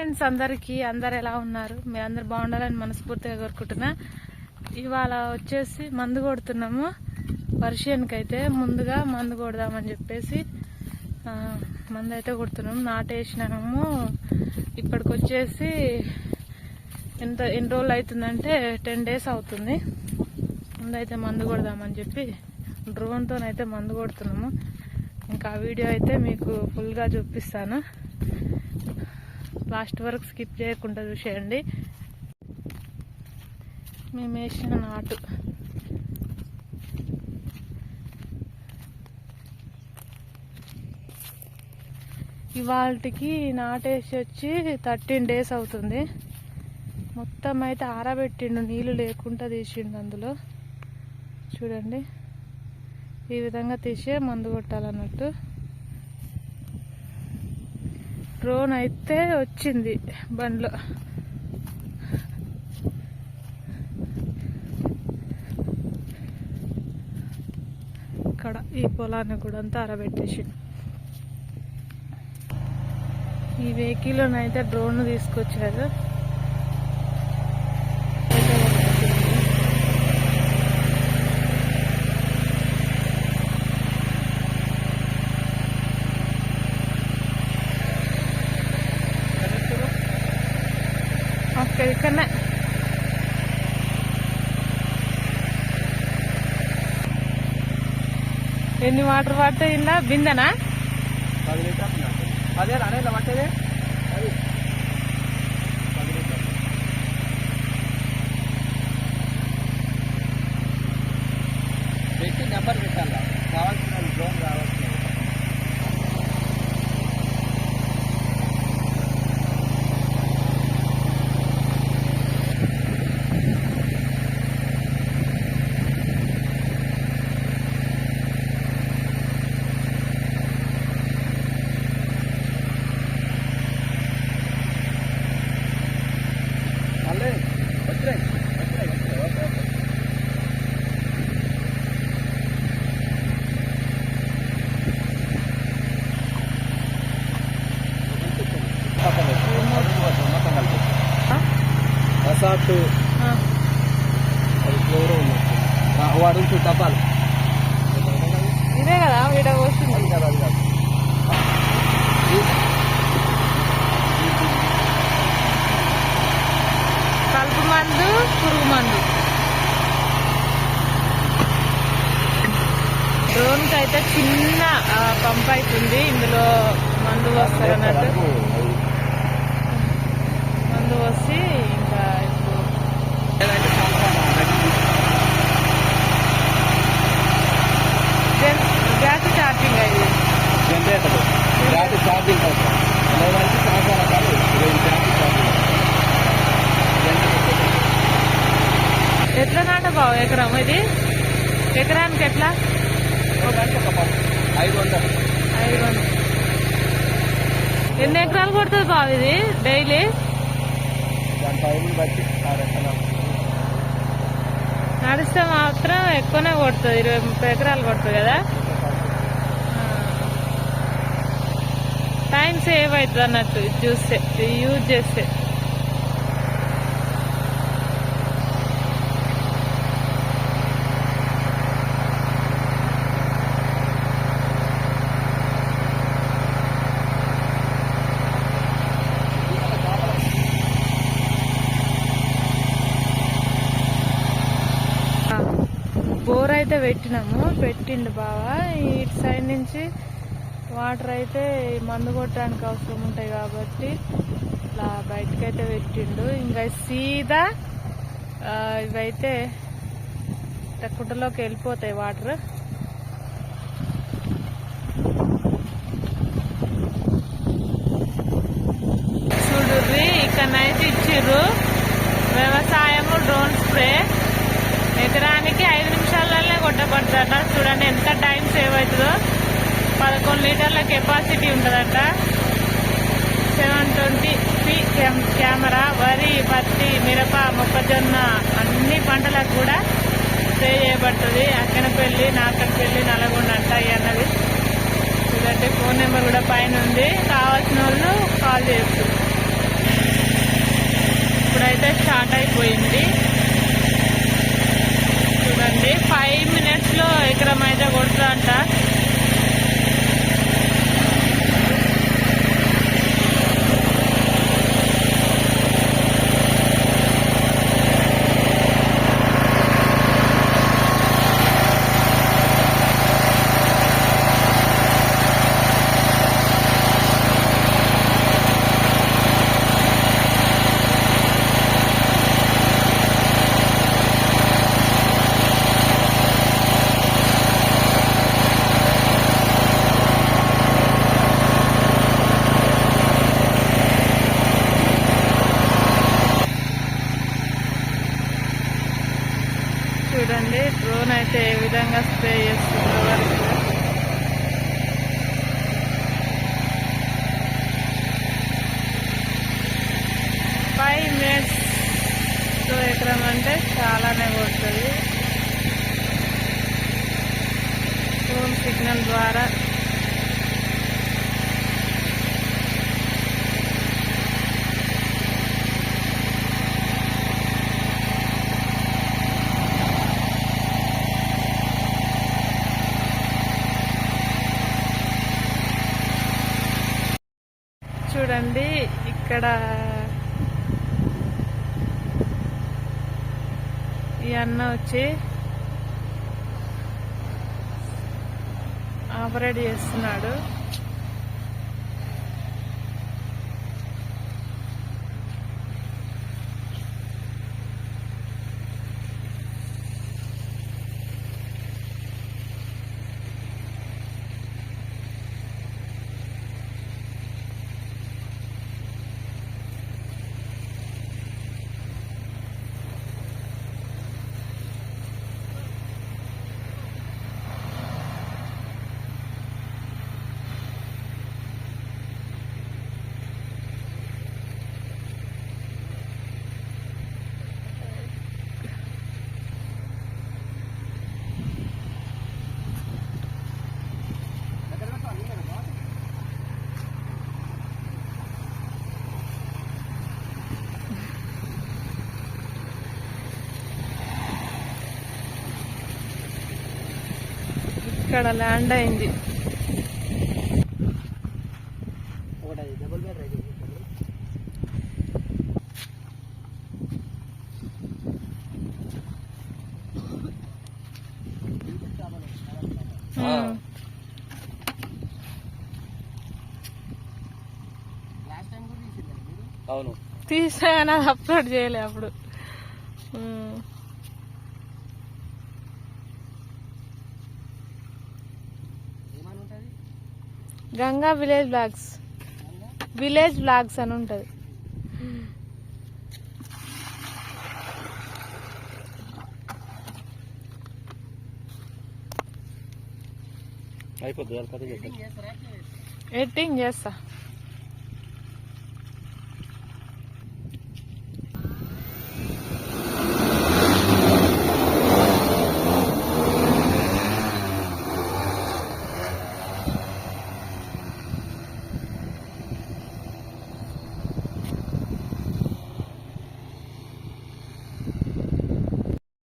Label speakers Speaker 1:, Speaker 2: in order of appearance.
Speaker 1: Friends అందరికీ అందరు ఎలా ఉన్నారు? మీరు అందరు బాగుండాలని మనస్ఫూర్తిగా కోరుకుంటున్నా. ఇవాళ వచ్చేసి మందు కొడుతున్నాము. వర్షానికి అయితే ముందుగా మందు కొడదామని చెప్పేసి మందు అయితే కొడుతున్నాము. నాటేసినాము. ఇప్పటికి వచ్చేసి ఎంత ఎన్ని రోజులు అవుతుందంటే టెన్ డేస్ అవుతుంది. ముందైతే మందు కొడదామని చెప్పి డ్రోన్తోనైతే మందు కొడుతున్నాము. ఇంకా ఆ వీడియో అయితే మీకు ఫుల్గా చూపిస్తాను. లాస్ట్ వరకు స్కిప్ చేయకుండా చూసేయండి. మేము వేసిన నాటు. ఇవాళకి నాటేసి వచ్చి థర్టీన్ డేస్ అవుతుంది. మొత్తం అయితే ఆరబెట్టిండు నీళ్ళు లేకుండా తీసిండు అందులో. చూడండి. ఈ విధంగా తీసే మందు కొట్టాలన్నట్టు. డ్రోన్ అయితే వచ్చింది బండ్లో. ఇక్కడ ఈ పొలాన్ని కూడా అంతా ఆరబెట్టేసి ఈ వెహికల్ డ్రోన్ తీసుకొచ్చారు. ఓకే ఇక్కడనే ఎన్ని వాటర్ పడతాయి ఇలా బిందెనా?
Speaker 2: పది లీటర్లు ఉన్నట్టు. అదే రా, ఇలా పట్టేదే. ఉన్నట్టు వాడు డబ్బాలు
Speaker 1: ఇదే కదా వీడ వస్తుంది
Speaker 2: కాదు అది కాదు.
Speaker 1: కలుపు మందు పురుగు మందు. డ్రోన్కి అయితే చిన్న పంప్ అవుతుంది ఇందులో మందు వస్తారు అన్నట్టు. మందు వస్తే ఎట్లా నాటబావు ఎకరం ఇది? ఎకరానికి ఎట్లా?
Speaker 2: ఐదు వందలు.
Speaker 1: ఎన్ని ఎకరాలు కొడుతుంది బావు ఇది డైలీ? నడిస్తే మాత్రం ఎక్కువనే కొడుతుంది ఇరవై ముప్పై ఎకరాలు కొడుతుంది కదా? టైం సేవ్ అవుతుంది అన్నట్టు చూస్తే యూజ్ చేస్తే బోర్ అయితే పెట్టినాము. పెట్టిండు బావా. ఇటు సైడ్ నుంచి వాటర్ అయితే మందు కొట్టడానికి అవసరం ఉంటాయి కాబట్టి ఇట్లా బయటకైతే పెట్టిండు. ఇంకా సీదా ఇవైతే తక్కువలోకి వెళ్ళిపోతాయి వాటర్. చూడుర్రి ఇక్కడనైతే ఇచ్చిర్రు. వ్యవసాయము డ్రోన్ స్ప్రే. ఎకరానికి ఐదు నిమిషాలనే కొట్టబడుతుందట చూడండి ఎంత టైం సేవ్ అవుతుందో. పదకొండు లీటర్ల కెపాసిటీ ఉంటుందట. సెవెన్ ట్వంటీ పి కెమెరా వరి పత్తి మిరప మొక్కజొన్న అన్ని పంటలకు కూడా స్ప్రే చేయబడుతుంది. అక్కనపల్లి నాకనపల్లి నల్గొండ అంట అన్నది. చూడండి ఫోన్ నెంబర్ కూడా పైన ఉంది. కావాల్సిన వాళ్ళు కాల్ చేయొచ్చు. స్టార్ట్ అయిపోయింది చూడండి ఫైవ్ మినిట్స్లో ఎకరం అయితే కొడుతుందంట చూడండి. డ్రోన్ అయితే ఏ విధంగా స్ప్రే చేస్తుందో వరకు ఫైవ్ మినిట్స్ ఎకరం అంటే చాలానే కొడుతుంది ఫోన్ సిగ్నల్ ద్వారా చూడండి ఇక్కడ ఈ అన్న వచ్చి ఆపరేట్ చేస్తున్నాడు.
Speaker 2: మీరు అవును
Speaker 1: తీసా కానీ అది అప్లోడ్ చేయలే అప్పుడు. Ganga village blogs. Village blogs అని ఉంటుంది. ఎడిటింగ్ చేస్తా.